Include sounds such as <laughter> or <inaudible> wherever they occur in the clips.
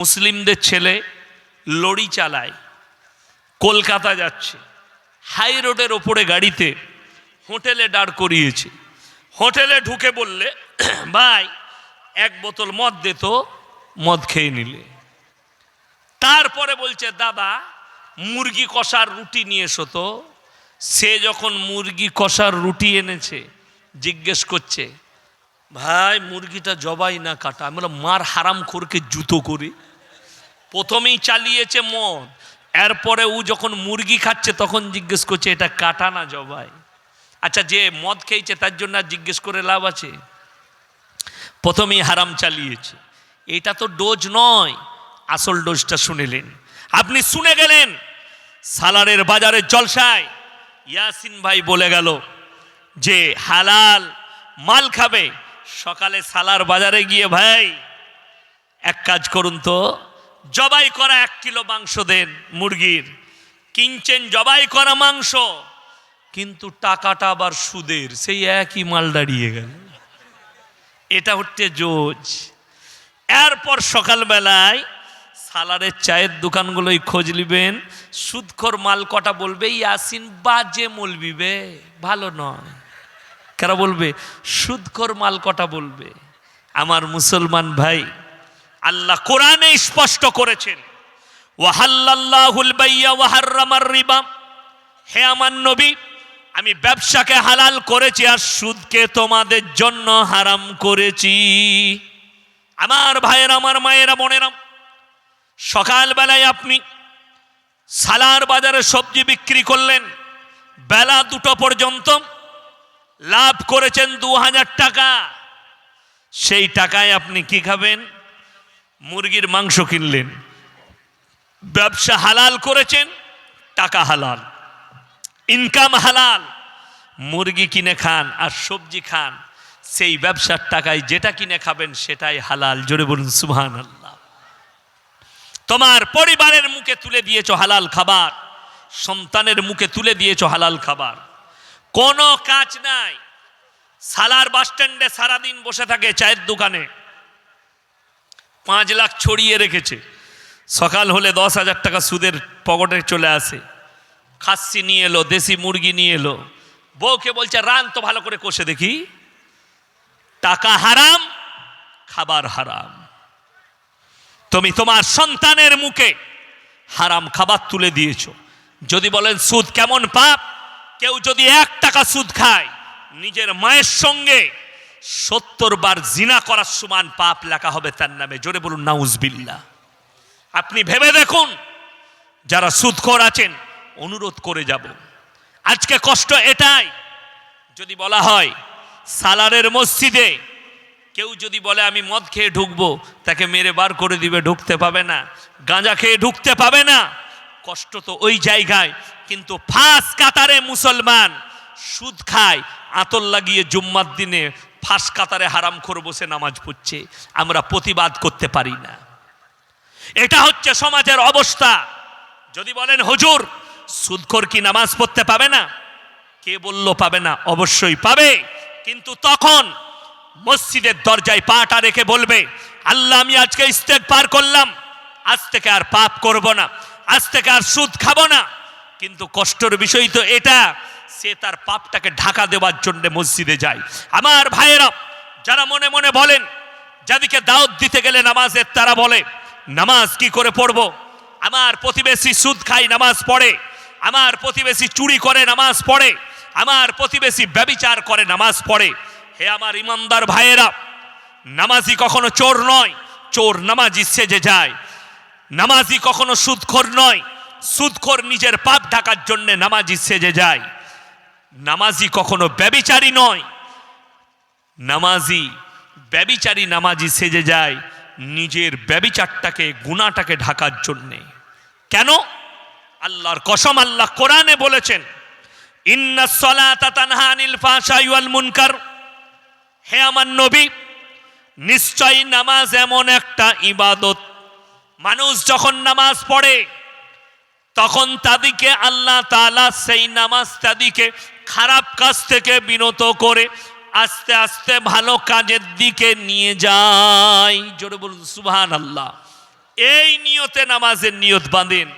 মুসলিমদের ছেলে লড়ি চালায়, কলকাতা যাচ্ছে, হাই রোডের ওপরে গাড়িতে হোটেলে দাঁড় করিয়েছে। হোটেলে ঢুকে বললে, ভাই, এক বোতল মদ দে তো, মদ খেয়ে নিলে। তারপরে বলছে, দাদা, মুরগি কষার রুটি নিয়ে এসো তো। সে যখন মুরগি কষার রুটি এনেছে, জিজ্ঞেস করছে, ভাই, মুরগিটা জবাই না কাটা? আমি বললাম, মার হারাম খোরকে জুতো করে। প্রথমেই চালিয়েছে মদ। এরপরে ও যখন মুরগি খাচ্ছে, তখন জিজ্ঞেস করছে, এটা কাটা না জবাই? আচ্ছা যে মদ খেয়েছে, তার জন্য আর জিজ্ঞেস করে লাভ আছে? প্রথমেই হারাম চালিয়েছে। এটা তো ডোজ নয়। আসল ডোজটা শুনেলেন। আপনি শুনে গেলেন। সালারের বাজারের জলসায় ইয়াসিন ভাই বলে গেল যে, হালাল মাল খাবে। সকালে সালার বাজারে গিয়ে ভাই, এক কাজ করুন তো। জবাই করা এক কিলো মাংস দেন মুরগির। কিনছেন জবাই করা মাংস, কিন্তু টাকাটা আবার সুদের, সেই একই মাল দাঁড়িয়ে গেল। এটা হচ্ছে জোজ। এরপর সকালবেলায় সালারের চায়ের দোকানগুলোই খোঁজ নিবেন, সুদখোর মাল কটা বলবে, ইয়াসিন বাজে মলবিবে ভালো নয়। কারা বলবে? সুদখোর মাল কটা বলবে? আমার মুসলমান ভাই আল্লাহ কোরআনে স্পষ্ট করেছেন হে আমার নবী, আমি ব্যবসাকে হালাল করেছি আর সুদকে তোমাদের জন্য হারাম করেছি। আমার ভাইয়ের, আমার মায়েরা, বোনেরা, সকালবেলায় আপনি সালার বাজারে সবজি বিক্রি করলেন, বেলা দুটো পর্যন্ত লাভ করেছেন দু হাজার টাকা। সেই টাকায় আপনি কি খাবেন? মুরগির মাংস কিনলেন। ব্যবসা হালাল করেছেন, টাকা হালাল। ইনকাম হালাল। মুরগি কিনে খান আর সবজি খান, সেই ব্যবসার টাকায় যেটা কিনে খাবেন সেটাই হালাল। জোরে বলুন সুহান আল্লাহ তোমার পরিবারের মুখে তুলে দিয়েছ হালাল খাবার, সন্তানের মুখে তুলে দিয়েছ হালাল খাবার। কোনো কাজ নাই। সালার বাস স্ট্যান্ডে সারাদিন বসে থাকে চায়ের দোকানে। পাঁচ লাখ ছড়িয়ে রেখেছে। সকাল হলে দশ হাজার টাকা সুদের পকেটে চলে আসে। খাসি নিয়ে এলো, দেশি মুরগি নিয়ে এলো। বউকে বলছে, রান তো ভালো করে কষে দেখি। টাকা হারাম, খাবার হারাম। তুমি তোমার সন্তানের মুখে হারাম খাবার তুলে দিয়েছ। যদি বলেন, সুদ কেমন পাপ? কেউ যদি এক টাকা সুদ খায়, নিজের মায়ের সঙ্গে সত্তর বার জিনা করার সমান পাপ লেখা হবে তার নামে। জোরে বলুন নাউজবিল্লা আপনি ভেবে দেখুন, যারা সুদখোর আছেন, অনুরোধ করে যাব। আজকে কষ্ট এটাই, যদি বলা হয়, সালারের মসজিদে কেউ যদি বলে, আমি মদ খেয়ে ঢুকবো তাকে মেরে বার করে দিবে, ঢুকতে পাবে না। গাঁজা খেয়ে ঢুকতে পাবে না। কষ্ট তো ওই জায়গায়, কিন্তু ফাঁস কাতারে মুসলমান সুদ খায়, আতর লাগিয়ে জুম্মার দিনে ফাঁস কাতারে হারাম করে বসে নামাজ পড়ছে, আমরা প্রতিবাদ করতে পারি না। এটা হচ্ছে সমাজের অবস্থা। যদি বলেন, হুজুর, সুদখোর কি নামাজ পড়তে পাবে না? কে বলল, পাবে না? অবশ্যই পাবে। কিন্তু তখন মসজিদের দরজায় পাটা রেখে বলবে, আল্লাহ, আমি আজকে ইস্তেক পার করলাম। আজ থেকে আর পাপ করব না। আজ থেকে আর সুদ খাব না। কিন্তু কষ্টর বিষয় তো এটা সে তার পাপটাকে ঢাকা দেওয়ার জন্য মসজিদে যায়। আমার ভাইয়েরা, যারা মনে মনে বলেন যাদেরকে দাওয়াত দিতে গেলে নামাজের তারা বলে, নামাজ কি করে পড়ব? আমার প্রতিবেশী সুদ খাই নামাজ পড়ে। আমার প্রতিবেশী চুরি করে, নামাজ পড়ে। আমার প্রতিবেশী ব্যবিচার করে, নামাজ পড়ে। হে আমার ইমানদার ভাইয়েরা, নামাজি কখনো চোর নয়। চোর নামাজি সেজে যায়। নামাজি কখনো সুদখোর নয়। সুদখোর নিজের পাপ ঢাকার জন্য নামাজি সেজে যায়। নামাজি কখনো ব্যবিচারী নয়। নামাজি, ব্যবিচারী নামাজি সেজে যায় নিজের ব্যবিচারটাকে গুণাটাকে ঢাকার জন্যে। কেন? আল্লাহর কসম আল্লাহ কোরআনে বলেছেন মুনকার। হে আমার নবী, নিশ্চয়ই নামাজ এমন একটা ইবাদত। মানুষ যখন নামাজ পড়ে, তখন তাদিকে আল্লাহ তাআলা সেই নামাজ তাদিকে খারাপ কাজ থেকে বিনত করে আস্তে আস্তে ভালো কাজের দিকে নিয়ে যায়। জোরে বলুন সুবহান আল্লাহ এই নিয়তে নামাজের নিয়ত বাঁধেন।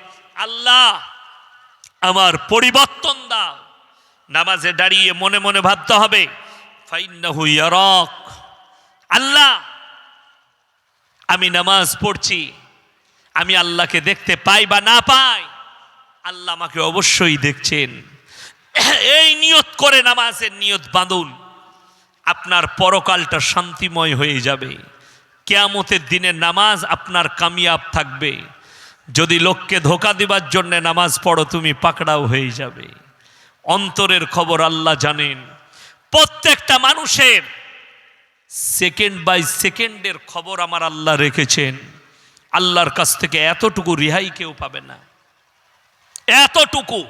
আল্লাহ, আমার পরিবর্তন দাও। নামাজে দাঁড়িয়ে মনে মনে ভাবতে হবে আল্লাহ, আমি নামাজ পড়ছি, আমি আল্লাহকে দেখতে পাই বা না পাই, আল্লাহ আমাকে অবশ্যই দেখছেন। <coughs> এই নিয়ত করে নামাজের নিয়ত বাঁধুন। আপনার পরকালটা শান্তিময় হয়ে যাবে। কেয়ামতের দিনে নামাজ আপনার কামিয়াব থাকবে। যদি লোককে ধোকা দিবার জন্য নামাজ পড়ো, তুমি পাকড়াও হয়ে যাবে। অন্তরের খবর আল্লাহ জানেন। প্রত্যেকটা মানুষের সেকেন্ড বাই সেকেন্ডের খবর আমার আল্লাহ রেখেছেন। আল্লাহর কাছ থেকে এতটুকু রিহাই কেউ পাবে না। এতটুকু।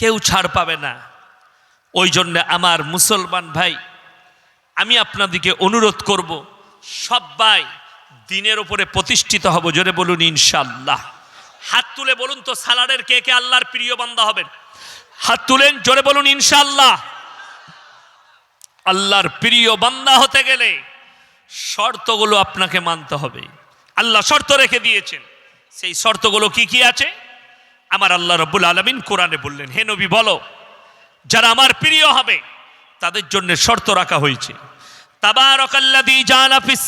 কেউ ছাড় পাবে না। ওই জন্য আমার মুসলমান ভাই, আমি আপনাদিকে অনুরোধ করব সবাই দিনের ওপরে প্রতিষ্ঠিত হব, জোরে বলুন ইনশাল্লাহ হাত তুলে বলুন তো সালাডের কে কে আল্লাহর প্রিয় বান্দা হবেন? হাত তুলেন, জোরে বলুন ইনশাল্লাহ আল্লাহর প্রিয় বান্দা হতে গেলে শর্তগুলো আপনাকে মানতে হবে। আল্লাহ শর্ত রেখে দিয়েছেন। সেই শর্তগুলো কি কি আছে? আমার আল্লাহ রব্বুল আলমিন কোরআনে বললেন, হে নবী, বলো, যারা আমার প্রিয় হবে, তাদের জন্য শর্ত রাখা হয়েছে। তাবারাকাল্লাযী জাআলা ফিস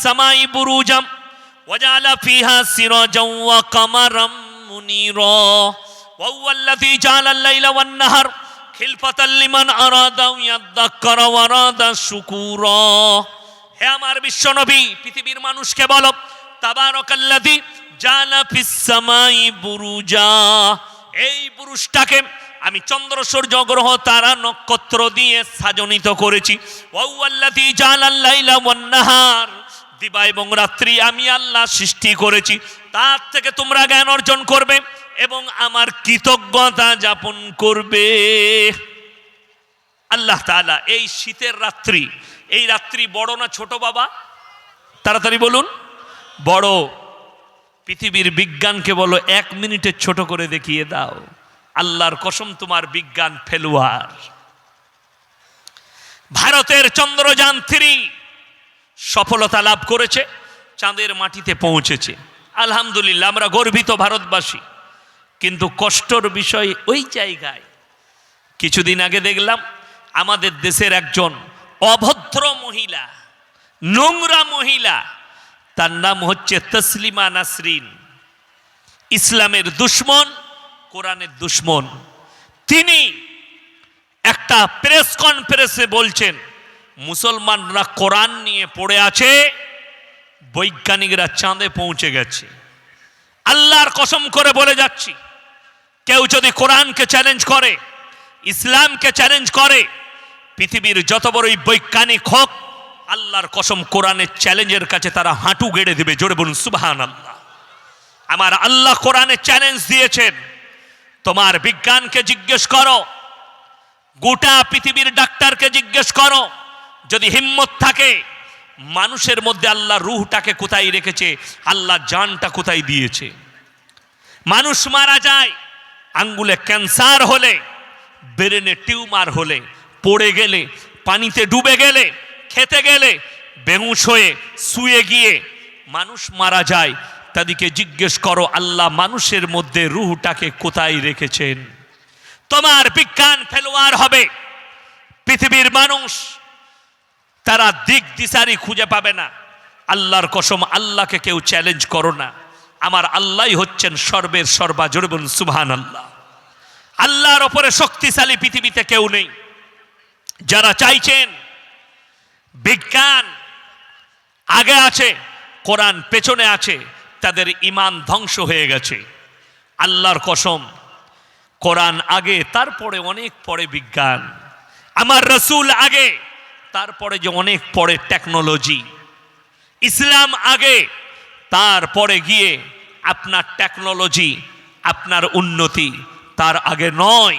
হে আমার পৃথিবীর মানুষকে বলো, তাবারাকাল্লাযী জাআলা ফিস সামাই বুরুজা। এই পুরুষটাকে আমি চন্দ্র সূর্য গ্রহ তারা নক্ষত্র দিয়ে সাজনিত করেছি। দিবা এবং রাত্রি আমি আল্লাহ সৃষ্টি করেছি। তার থেকে তোমরা জ্ঞান অর্জন করবে এবং আমার কৃতজ্ঞতা যাপন করবে। আল্লাহ তাআলা এই শীতের রাত্রি, এই রাত্রি বড় না ছোট বাবা? তাড়াতাড়ি বলুন। বড়। পৃথিবীর বিজ্ঞানকে বলো, এক মিনিটে ছোট করে দেখিয়ে দাও। আল্লাহর কসম, তোমার বিজ্ঞান ফেলুয়ার। ভারতের চন্দ্রযান থ্রি সফলতা লাভ করেছে, চাঁদের মাটিতে পৌঁছেছে। আলহামদুলিল্লাহ, আমরা গর্বিত ভারতবাসী। কিন্তু কষ্টর বিষয় ওই জায়গায়। কিছুদিন আগে দেখলাম, আমাদের দেশের একজন অভদ্র মহিলা, নোংরা মহিলা তার নাম হচ্ছে তসলিমা নাসরিন। ইসলামের দুশ্মন, কোরআনের দুশ্মন। তিনি একটা প্রেস কনফারেন্সে বলছেন, মুসলমানরা কোরআন নিয়ে পড়ে আছে, বৈজ্ঞানিকরা চাঁদে পৌঁছে গেছে। আল্লাহর কসম করে বলে যাচ্ছি, কেউ যদি কোরআনকে চ্যালেঞ্জ করে, ইসলামকে চ্যালেঞ্জ করে, পৃথিবীর যত বড়ই বৈজ্ঞানিক হোক আল্লাহর কসম কোরআনের চ্যালেঞ্জের কাছে তারা হাঁটু গেড়ে দেবে। জোরে বলুন সুবাহান আল্লাহ আমার আল্লাহ কোরআনে চ্যালেঞ্জ দিয়েছেন। তোমার বিজ্ঞানকে জিজ্ঞেস করো। গোটা পৃথিবীর ডাক্তারকে জিজ্ঞেস করো। যদি হিম্মত থাকে, মানুষের মধ্যে আল্লাহ রুহটাকে কোথায় রেখেছে, আল্লাহ জানটা কোথায় দিয়েছে। মানুষ মারা যায়, আঙ্গুলে ক্যান্সার হলে, ব্রেনে টিউমার হলে, পড়ে গেলে, পানিতে ডুবে গেলে খেতে গেলে বেহুশ হয়ে শুয়ে গিয়ে মানুষ মারা যায়। তাদেরকে জিজ্ঞেস করো, আল্লাহ মানুষের মধ্যে রুহটাকে কোথায় রেখেছেন? তোমার বিজ্ঞান ফেলোয়ার হবে। পৃথিবীর মানুষ তারা দিক দিশারি খুঁজে পাবে না। আল্লাহর কসম, আল্লাহকে কেউ চ্যালেঞ্জ করো না। আমার আল্লাহই হচ্ছেন সর্বের সর্বা বলুন সুবহান আল্লাহ আল্লাহর ওপরে শক্তিশালী পৃথিবীতে কেউ নেই। যারা চাইছেন বিজ্ঞান আগে আছে, কোরআন পেছনে আছে, তাদের ইমান ধ্বংস হয়ে গেছে। আল্লাহর কসম, কোরআন আগে, তারপরে অনেক পরে বিজ্ঞান। আমার রসুল আগে, তারপরে যে অনেক পরে টেকনোলজি। ইসলাম আগে, তারপরে গিয়ে আপনার টেকনোলজি, আপনার উন্নতি, তার আগে নয়।